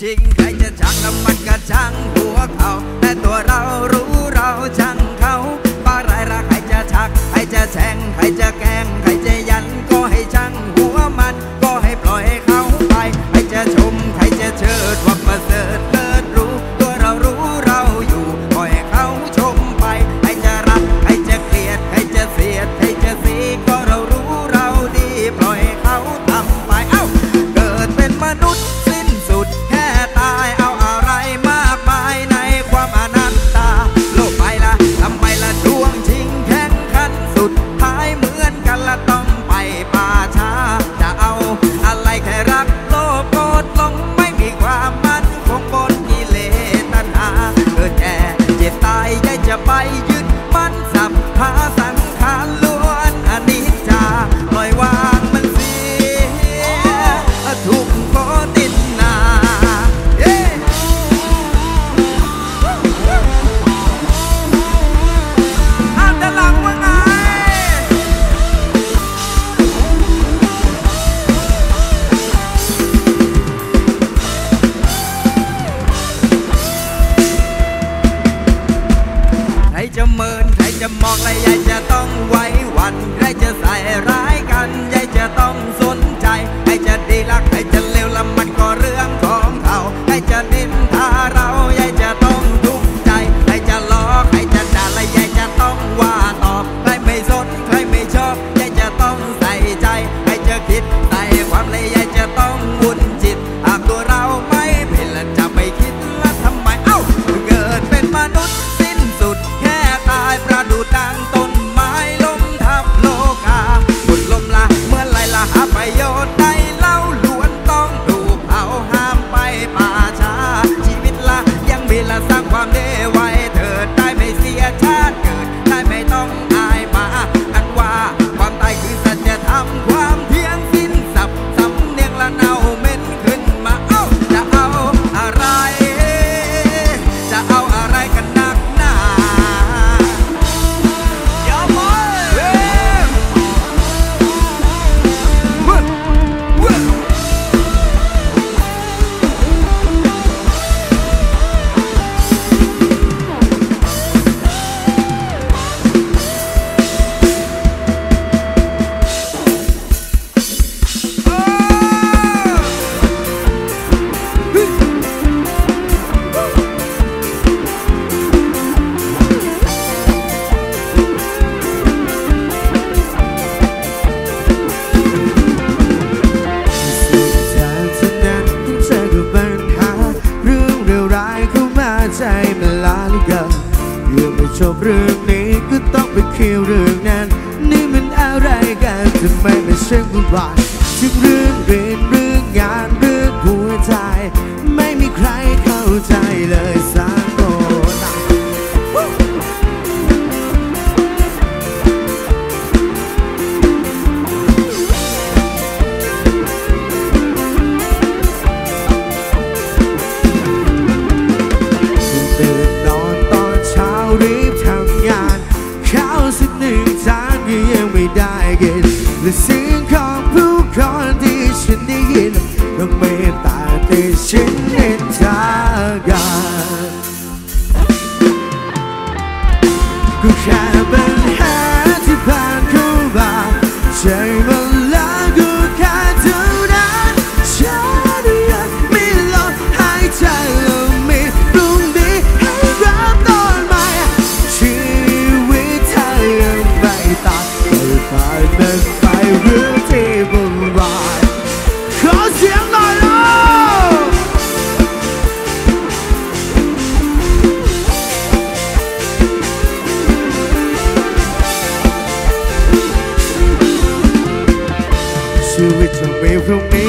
ting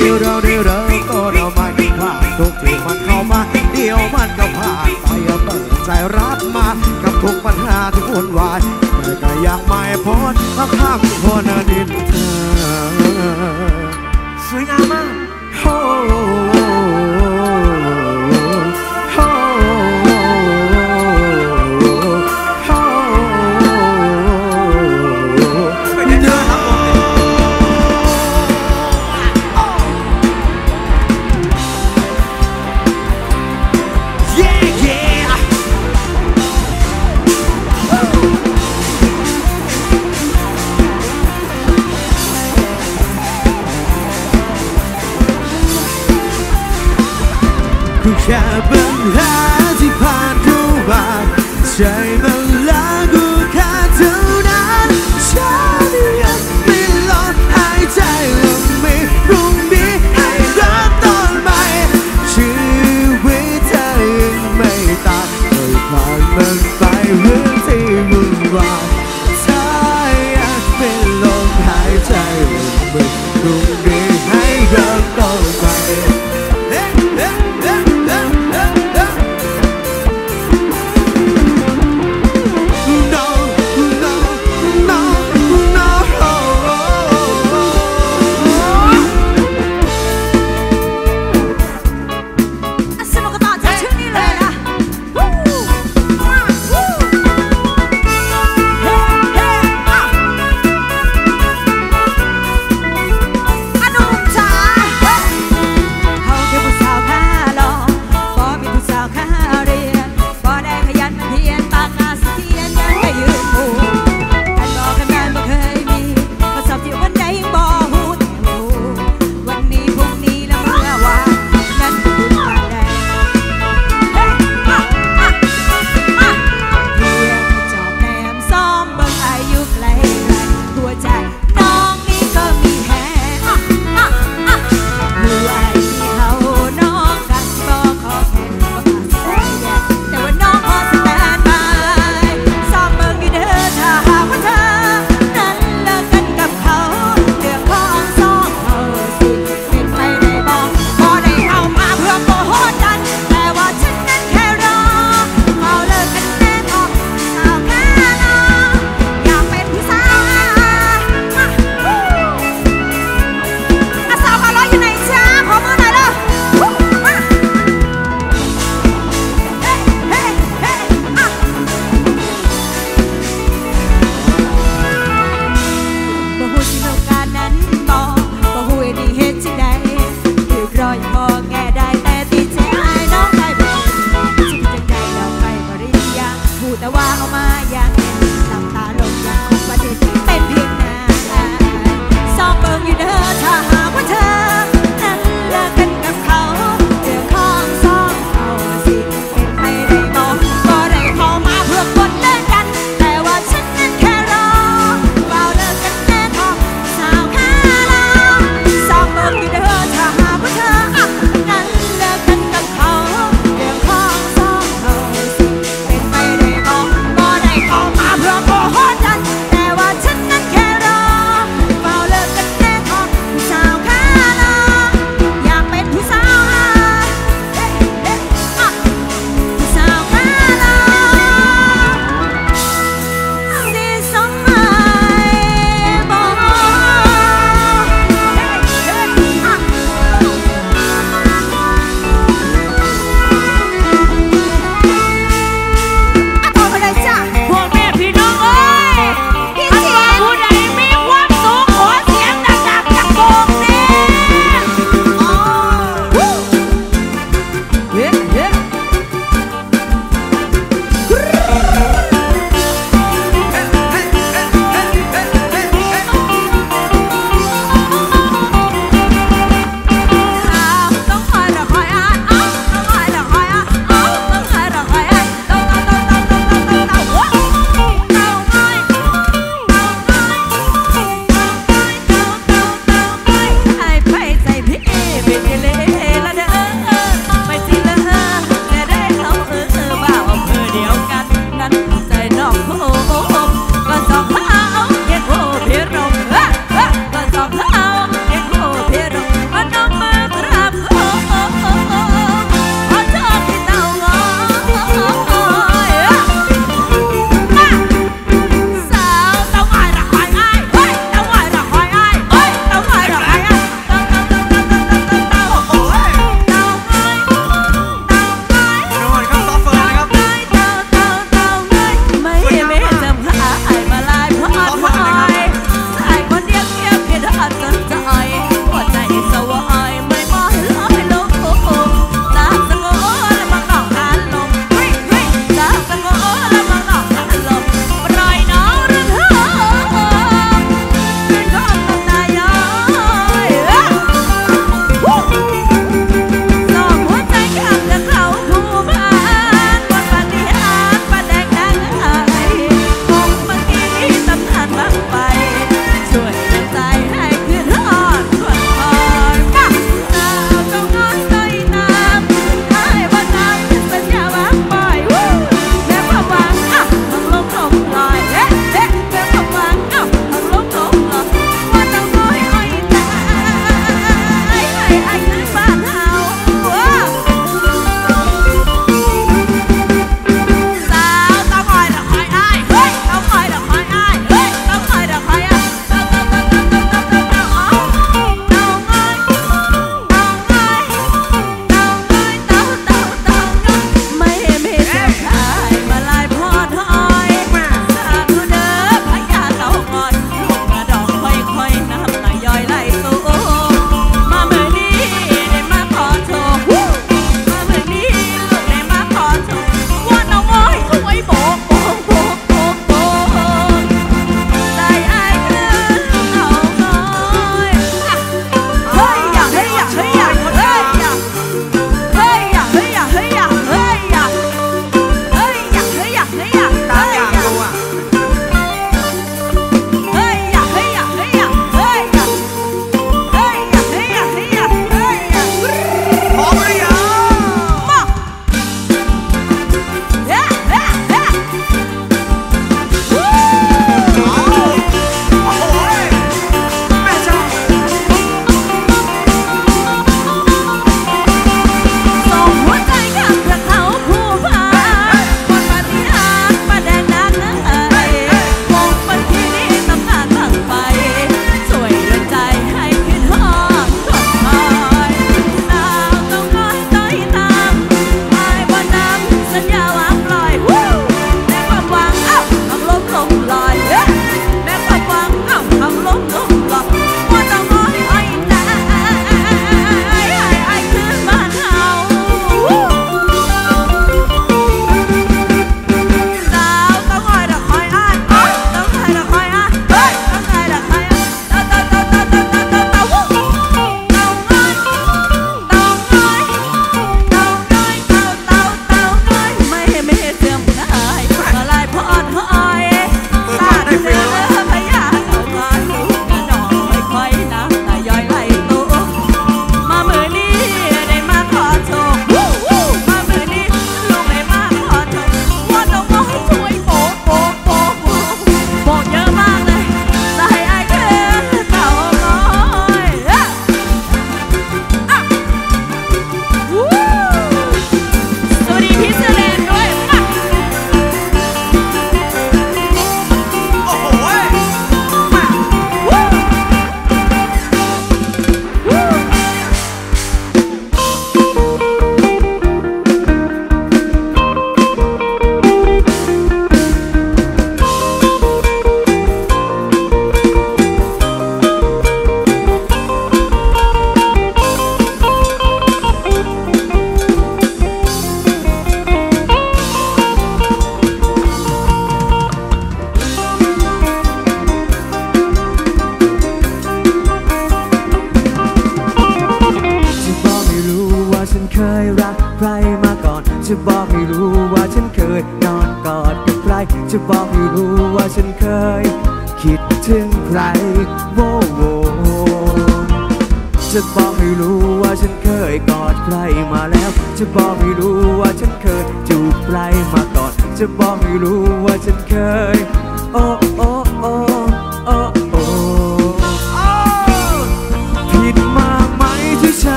เดียวเราเดี๋ยวเราก็เราไม่ได้พลาดทุกที่มันเข้ามา เดี๋ยวมันก็ผ่านไปเปิดใจรับมากับทุกปัญหาที่วุ่นวายแต่ก็อยากไม่พ้นข้างข้างคนดิน Heaven has a part to my shame.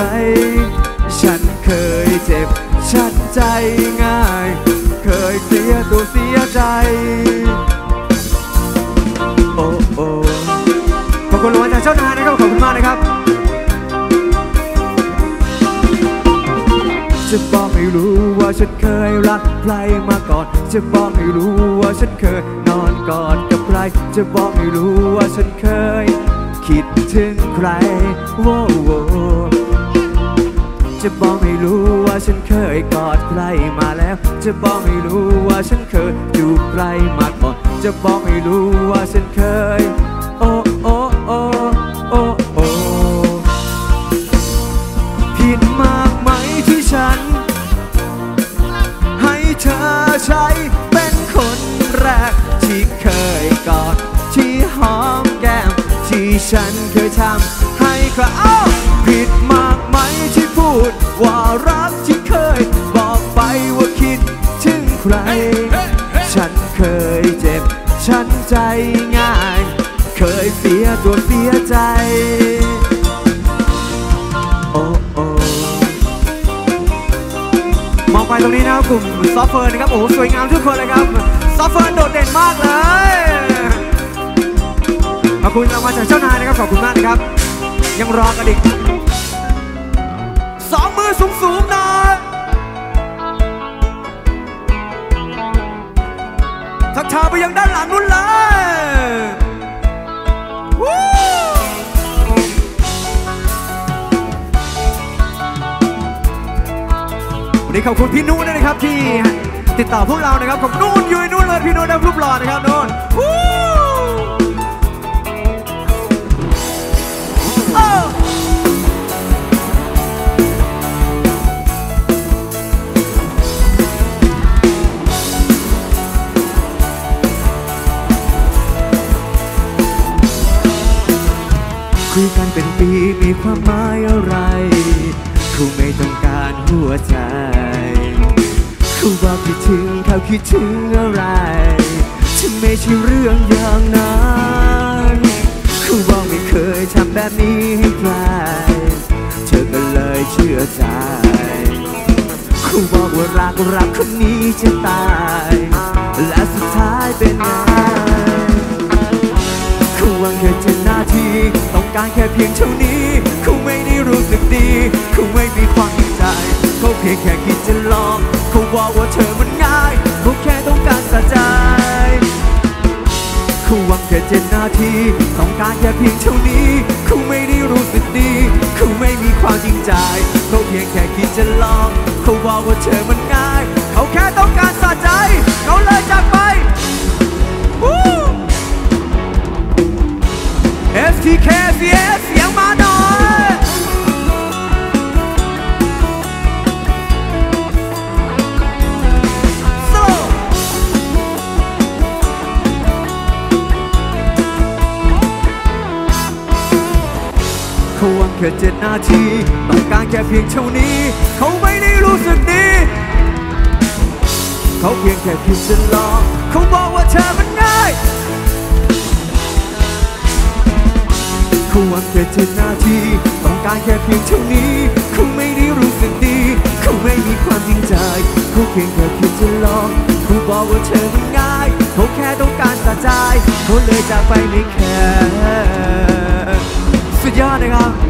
ถึงใครฉันเคยเจ็บฉันใจง่าย เคยเสียตัวเสียใจ โอ้โอ้ขอบคุณรางวัลจากเจ้านายนะครับ ขอบคุณมากนะครับ จะบอกให้รู้ว่าฉันเคยรักใครมาก่อน จะบอกให้รู้ว่าฉันเคยนอนกอดกับใคร จะบอกให้รู้ว่าฉันเคย คิดถึงใครโว้โว จะบอกให้รู้ว่าฉันเคยกอดใครมาแล้ว จะบอกให้รู้ว่าฉันเคยดูใครมาก่อน จะบอกให้รู้ว่าฉันเคย สียตัวเสียใจ โอ้โอ้มองไปตรงนี้นะครับกลุ่มซอฟเฟอร์นะครับ โอ้โหสวยงามทุกคนเลยครับ ซอฟเฟอร์โดดเด่นมากเลย ขอบคุณรางวัลจากเจ้านายนะครับ ขอบคุณมากนะครับ ยังรอกันอีกสองมือสูงๆหน่อยทักทายไปยังด้านหลังนู้นเลย นี้ขอบคุณพี่นุ่นด้วยนะครับที่ติดต่อพวกเรานะครับขอบคุณนุ่นยู่นุ่นเลยพี่นุ่นนะรูปหล่อนะครับนุ่นคุยกันเป็นปีมีความหมายอะไร คงไม่ต้องการหัวใจ เขาบอกคิดถึงเขาคิดถึงอะไรฉันไม่ใช่เรื่องอย่างนั้นเขาบอกไม่เคยทำแบบนี้ให้ใครเธอก็เลยเชื่อใจเขาบอกว่ารักรักคนนี้จะตาย และสุดท้ายเป็นไงเขาหวังแค่เจ็นาทีต้องการแค่เพียงเท่านี้ สึกดีเขาไม่มีความตั้งใจเขาเพียงแค่คิดจะลองเขาบอกว่าเธอมันง่ายเขาแค่ต้องการสะใจเขาหวังแค่เจ็ดนาทีต้องการแค่เพียงเท่านี้เขาไม่ได้รู้สึกดีเขาไม่มีความจริงใจเขาเพียงแค่คิดจะลองเขาบอกว่าเธอมันง่ายเขาแค่ต้องการสะใจเขาเลยจากไปวู้ FTK CS ค่เจ็ดนาทีต้องการแค่เพียงเท่านี้ เขาไม่ได้รู้สึกดีเขาเพียงแค่คิดจะลองเขาบอกว่าเธอมันง่ายเขาหวังแค่เจ็ดนาทีต้องการแค่เพียงเท่านี้เขาไม่ได้รู้สึกดีเขาไม่มีความจริงใจเขาเพียงแค่คิดจะลองเขาบอกว่าเธอมันง่ายเขาแค่ต้องการสะใจเขาเลยจากไปไม่แคร์สุดยอดนะครับ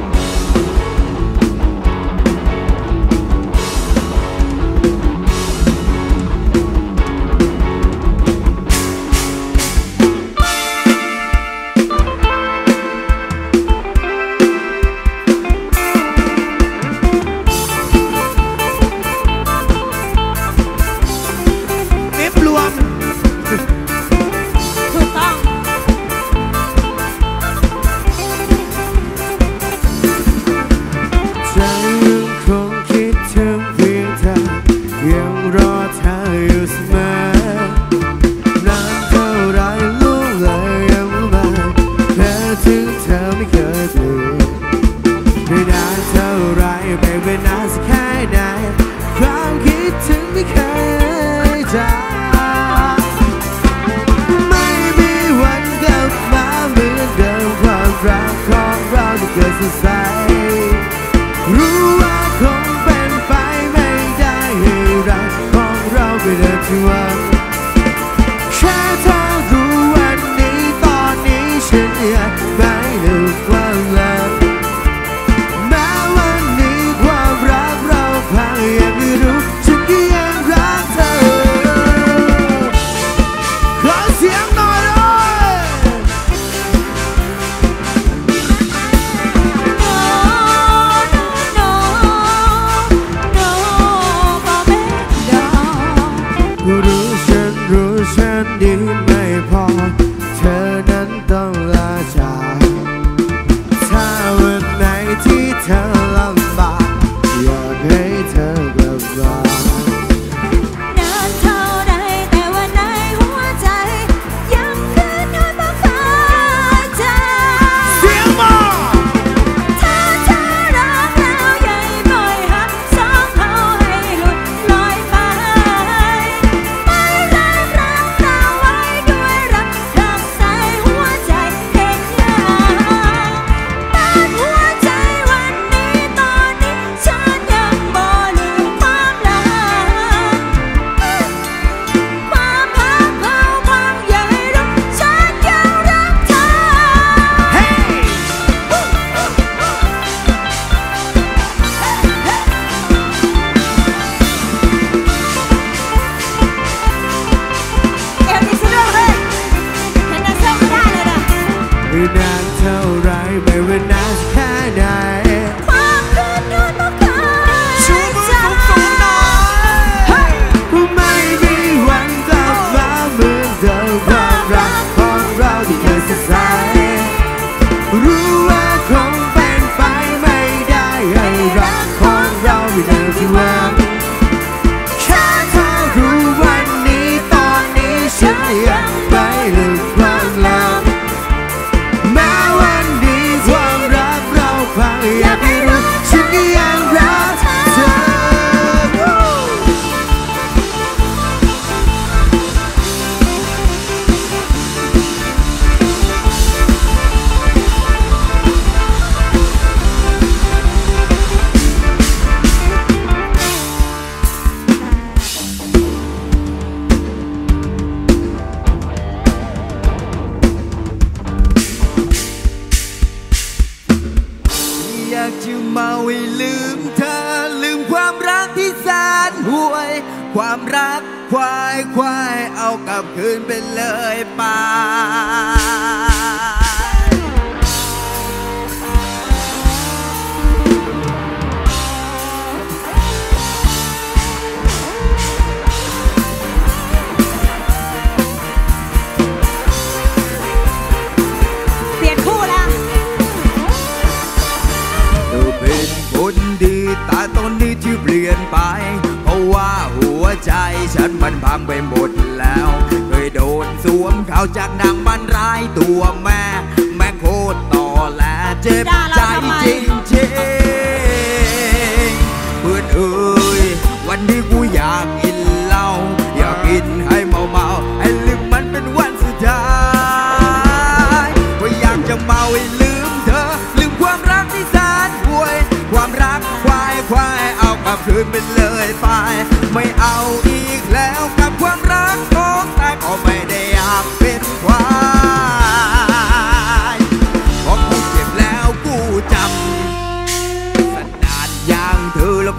ใจฉันมันพังไปหมด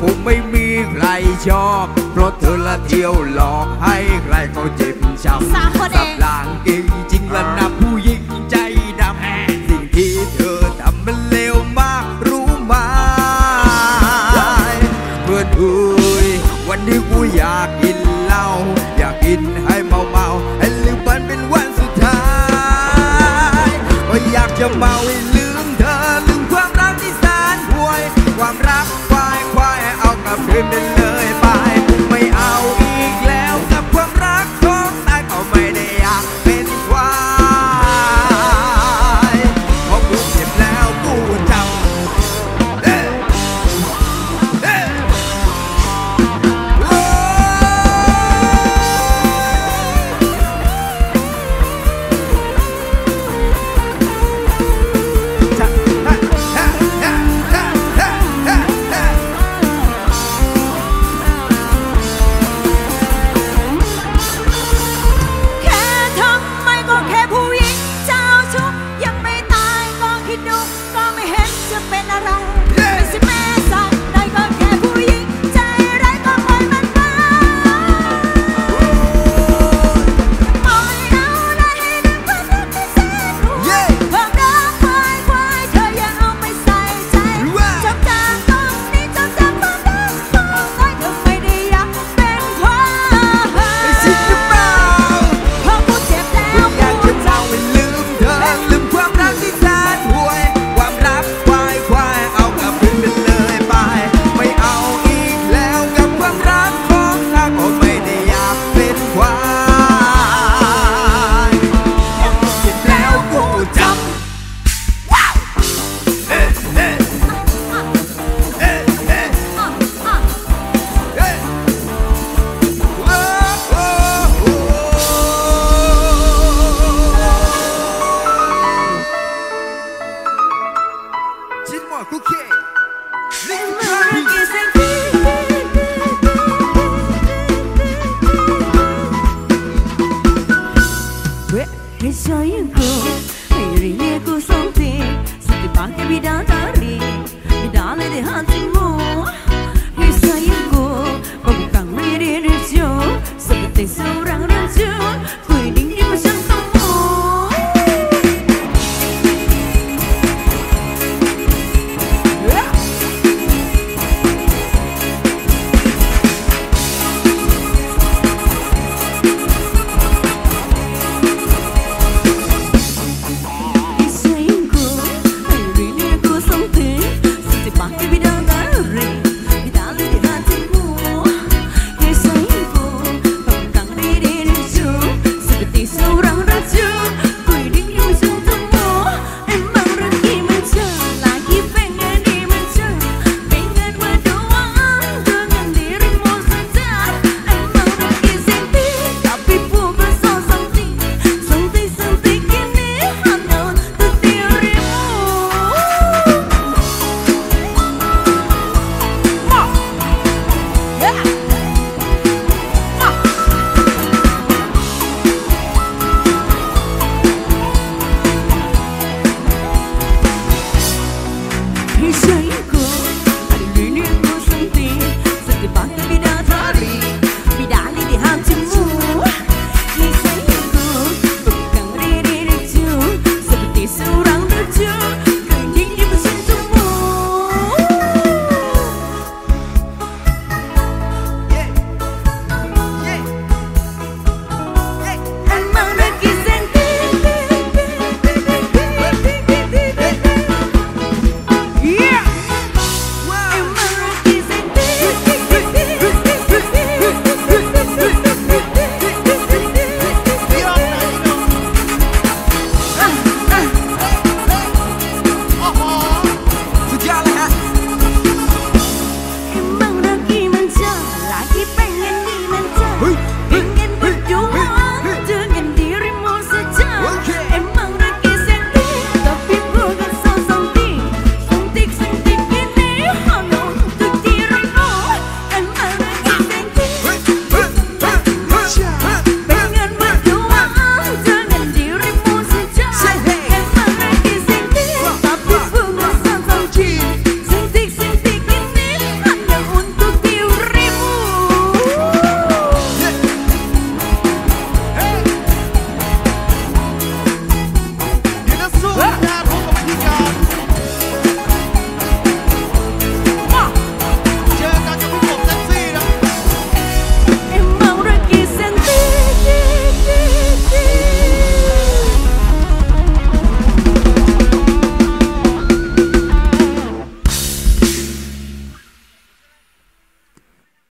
ผมไม่มีใครชอบ เพราะเธอละเที่ยวหลอกให้ใครเขาเจ็บช้ำสามคนเอง สับหลางเก่งจริงละนะผู้หญิงใจดำสิ่งที่เธอทำมันเลวมากรู้ไหมเพื่อนเวันนี้กูอยากกินเหล้าอยากกินให้เมาเมาให้ลืมมันเป็นวันสุดท้ายก็อยากจะเมา